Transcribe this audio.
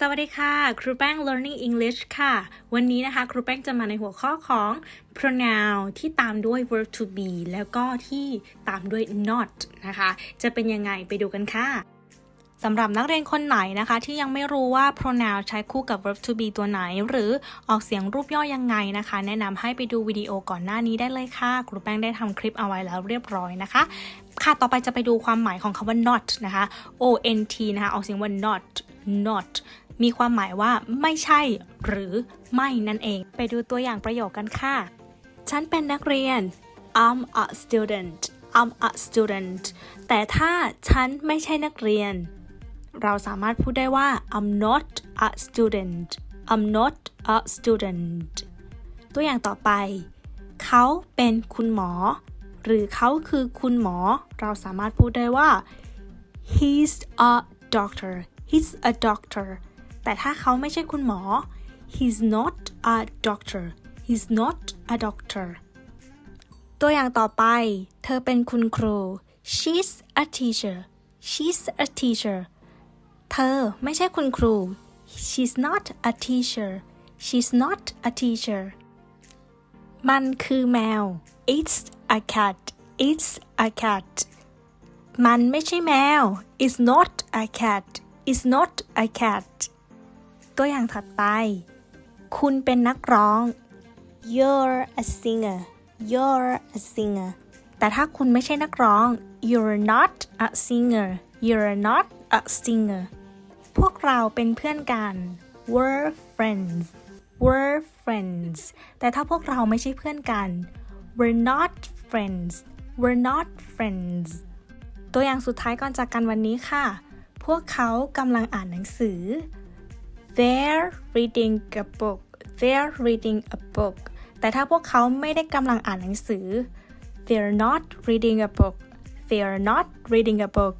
สวัสดีค่ะ ครูแป้ง learning English ค่ะ วันนี้นะคะ ครูแป้งจะมาในหัวข้อของ pronoun ที่ตามด้วย verb to be แล้วก็ที่ตามด้วย not นะคะ จะเป็นยังไงไปดูกันค่ะสำหรับนักเรียนคนไหนนะคะ ที่ยังไม่รู้ว่า pronoun ใช้คู่กับ verb to be ตัวไหน หรือออกเสียงรูปย่อยังไงนะคะ แนะนำให้ไปดูวิดีโอก่อนหน้านี้ได้เลยค่ะ ครูแป้งได้ทำคลิปเอาไว้แล้วเรียบร้อยนะคะ ค่ะต่อไปจะไปดูความหมายของคำว่า not นะคะ o n t นะคะออกเสียงว่า not not มีความหมายว่าไม่ใช่ หรือไม่นั่นเอง ไปดูตัวอย่างประโยคกันค่ะ ฉันเป็นนักเรียน I'm a student I'm a student แต่ถ้าฉันไม่ใช่นักเรียน เราสามารถพูดได้ว่า I'm not a student I'm not a student ตัวอย่างต่อไป เขาเป็นคุณหมอ หรือเขาคือคุณหมอ เราสามารถพูดได้ว่า he's a doctor he's a doctor แต่ถ้าเขาไม่ใช่คุณหมอ he's not a doctor he's not a doctor ตัวอย่างต่อไป เธอเป็นคุณครู she's a teacher she's a teacher เธอไม่ใช่คุณครู she's not a teacher she's not a teacher มันคือแมว it's a cat it's a cat มันไม่ใช่แมว it's not a cat it's not a cat ตัวอย่างถัดไป คุณเป็นนักร้อง you're a singer you're a singer แต่ถ้าคุณไม่ใช่นักร้อง you're not a singer you're not a singer พวกเราเป็นเพื่อนกัน we're friends we're friends แต่ถ้าพวกเราไม่ใช่เพื่อนกัน we're not friends we're not friends ตัวอย่างสุดท้ายก่อนจากกันวันนี้ค่ะ พวกเขากำลังอ่านหนังสือ they're reading a book they're reading a book แต่ถ้าพวกเขาไม่ได้กำลังอ่านหนังสือ they're not reading a book they're not reading a book